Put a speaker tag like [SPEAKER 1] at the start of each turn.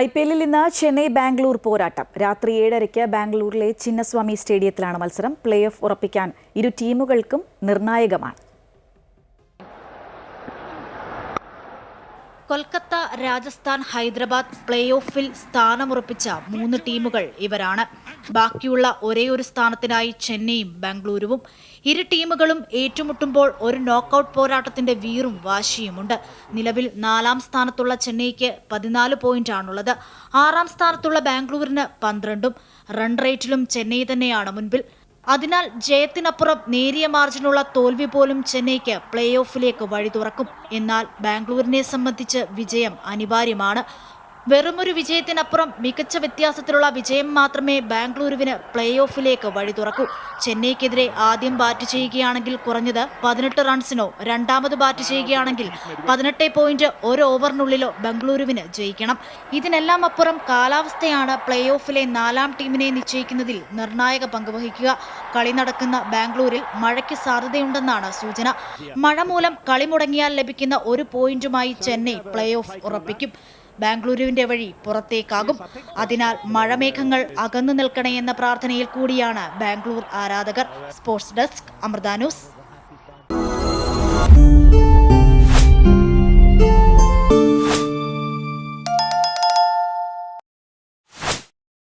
[SPEAKER 1] I P എല്ലിൽ ഇന്ന് ചെന്നൈ ബാംഗ്ലൂർ പോരാട്ടം. രാത്രി ഏഴരയ്ക്ക് ബാംഗ്ലൂരിലെ ചിന്നസ്വാമി സ്റ്റേഡിയത്തിലാണ് മത്സരം. പ്ലേ ഓഫ് ഉറപ്പിക്കാൻ ഇരു ടീമുകൾക്കും നിർണായകമാണ്.
[SPEAKER 2] കൊൽക്കത്ത രാജസ്ഥാൻ ഹൈദരാബാദ് പ്ലേ ഓഫിൽ സ്ഥാനമുറപ്പിച്ച മൂന്ന് ടീമുകൾ ഇവരാണ്. ബാക്കിയുള്ള ഒരേയൊരു സ്ഥാനത്തിനായി ചെന്നൈയും ബാംഗ്ലൂരുവും ഇരു ടീമുകളും ഏറ്റുമുട്ടുമ്പോൾ ഒരു നോക്കൌട്ട് പോരാട്ടത്തിന്റെ വീറും വാശിയുമുണ്ട്. നിലവിൽ നാലാം സ്ഥാനത്തുള്ള ചെന്നൈക്ക് പതിനാല് പോയിന്റാണുള്ളത് ആറാം സ്ഥാനത്തുള്ള ബാംഗ്ലൂരിന് പന്ത്രണ്ടും. റൺ റേറ്റിലും ചെന്നൈ തന്നെയാണ് മുൻപിൽ. അതിനാൽ ജയത്തിനപ്പുറം നേരിയ മാർജിനുള്ള തോൽവി പോലും ചെന്നൈക്ക് പ്ലേ ഓഫിലേക്ക് വഴി തുറക്കും എന്നാൽ ബാംഗ്ലൂരിനെ സംബന്ധിച്ച് വിജയം അനിവാര്യമാണ്. വെറുമൊരു വിജയത്തിനപ്പുറം മികച്ച വ്യത്യാസത്തിലുള്ള വിജയം മാത്രമേ ബാംഗ്ലൂരുവിന് പ്ലേ ഓഫിലേക്ക് വഴി തുറക്കൂ. ചെന്നൈക്കെതിരെ ആദ്യം ബാറ്റ് ചെയ്യുകയാണെങ്കിൽ കുറഞ്ഞത് പതിനെട്ട് റൺസിനോ രണ്ടാമത് ബാറ്റ് ചെയ്യുകയാണെങ്കിൽ പതിനെട്ട് പോയിന്റ് ഒരു ഓവറിനുള്ളിലോ ബംഗളൂരുവിന് ജയിക്കണം. ഇതിനെല്ലാം അപ്പുറം കാലാവസ്ഥയാണ് പ്ലേ ഓഫിലെ നാലാം ടീമിനെ നിശ്ചയിക്കുന്നതിൽ നിർണായക പങ്ക് വഹിക്കുക. കളി നടക്കുന്ന ബാംഗ്ലൂരിൽ മഴയ്ക്ക് സാധ്യതയുണ്ടെന്നാണ് സൂചന. മഴ മൂലം കളി മുടങ്ങിയാൽ ലഭിക്കുന്ന ഒരു പോയിന്റുമായി ചെന്നൈ പ്ലേ ഓഫ് ഉറപ്പിക്കും. ബാംഗ്ലൂരുവിന്റെ വഴി പുറത്തേക്കാകും. അതിനാൽ മഴമേഘങ്ങൾ അകന്നു നിൽക്കണേ എന്ന പ്രാർത്ഥനയിൽ കൂടിയാണ് ബാംഗ്ലൂർ ആരാധകർ. Sports desk Amrita news.